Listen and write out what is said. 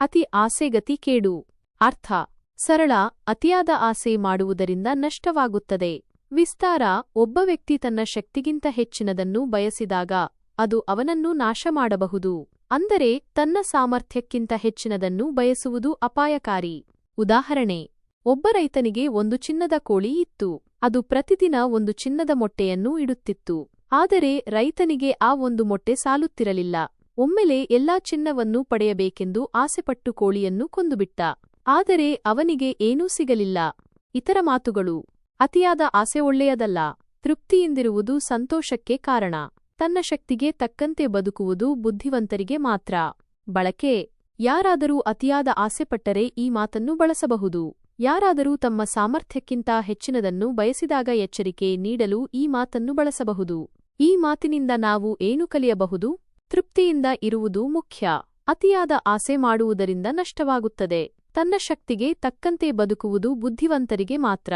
ಅತಿ ಆಸೆಗತಿ ಕೇಡು. ಅರ್ಥ. ಸರಳ, ಅತಿಯಾದ ಆಸೆ ಮಾಡುವುದರಿಂದ ನಷ್ಟವಾಗುತ್ತದೆ. ವಿಸ್ತಾರ. ಒಬ್ಬ ವ್ಯಕ್ತಿ ತನ್ನ ಶಕ್ತಿಗಿಂತ ಹೆಚ್ಚಿನದನ್ನು ಬಯಸಿದಾಗ ಅದು ಅವನನ್ನು ನಾಶ ಮಾಡಬಹುದು. ಅಂದರೆ, ತನ್ನ ಸಾಮರ್ಥ್ಯಕ್ಕಿಂತ ಹೆಚ್ಚಿನದನ್ನು ಬಯಸುವುದು ಅಪಾಯಕಾರಿ. ಉದಾಹರಣೆ. ಒಬ್ಬ ರೈತನಿಗೆ ಒಂದು ಚಿನ್ನದ ಕೋಳಿ ಇತ್ತು. ಅದು ಪ್ರತಿದಿನ ಒಂದು ಚಿನ್ನದ ಮೊಟ್ಟೆಯನ್ನು ಇಡುತ್ತಿತ್ತು. ಆದರೆ, ರೈತನಿಗೆ ಆ ಒಂದು ಮೊಟ್ಟೆ ಸಾಲುತ್ತಿರಲಿಲ್ಲ. ಒಮ್ಮೆಲೆ ಎಲ್ಲಾ ಚಿನ್ನವನ್ನು ಪಡೆಯಬೇಕೆಂದು ಆಸೆಪಟ್ಟು ಕೋಳಿಯನ್ನು ಕೊಂದುಬಿಟ್ಟ. ಆದರೆ ಅವನಿಗೆ ಏನೂ ಸಿಗಲಿಲ್ಲ. ಇತರ ಮಾತುಗಳು, ಅತಿಯಾದ ಆಸೆ ಒಳ್ಳೆಯದಲ್ಲ, ತೃಪ್ತಿಯಿಂದಿರುವುದು ಸಂತೋಷಕ್ಕೆ ಕಾರಣ. ತನ್ನ ಶಕ್ತಿಗೆ ತಕ್ಕಂತೆ ಬದುಕುವುದು ಬುದ್ಧಿವಂತರಿಗೆ ಮಾತ್ರ. ಬಳಕೆ, ಯಾರಾದರೂ ಅತಿಯಾದ ಆಸೆಪಟ್ಟರೆ ಈ ಮಾತನ್ನು ಬಳಸಬಹುದು. ಯಾರಾದರೂ ತಮ್ಮ ಸಾಮರ್ಥ್ಯಕ್ಕಿಂತ ಹೆಚ್ಚಿನದನ್ನು ಬಯಸಿದಾಗ ಎಚ್ಚರಿಕೆ ನೀಡಲು ಈ ಮಾತನ್ನು ಬಳಸಬಹುದು. ಈ ಮಾತಿನಿಂದ ನಾವು ಏನು ಕಲಿಯಬಹುದು? ತೃಪ್ತಿಯಿಂದ ಇರುವುದು ಮುಖ್ಯ. ಅತಿಯಾದ ಆಸೆ ಮಾಡುವುದರಿಂದ ನಷ್ಟವಾಗುತ್ತದೆ. ತನ್ನ ಶಕ್ತಿಗೆ ತಕ್ಕಂತೆ ಬದುಕುವುದು ಬುದ್ಧಿವಂತರಿಗೆ ಮಾತ್ರ.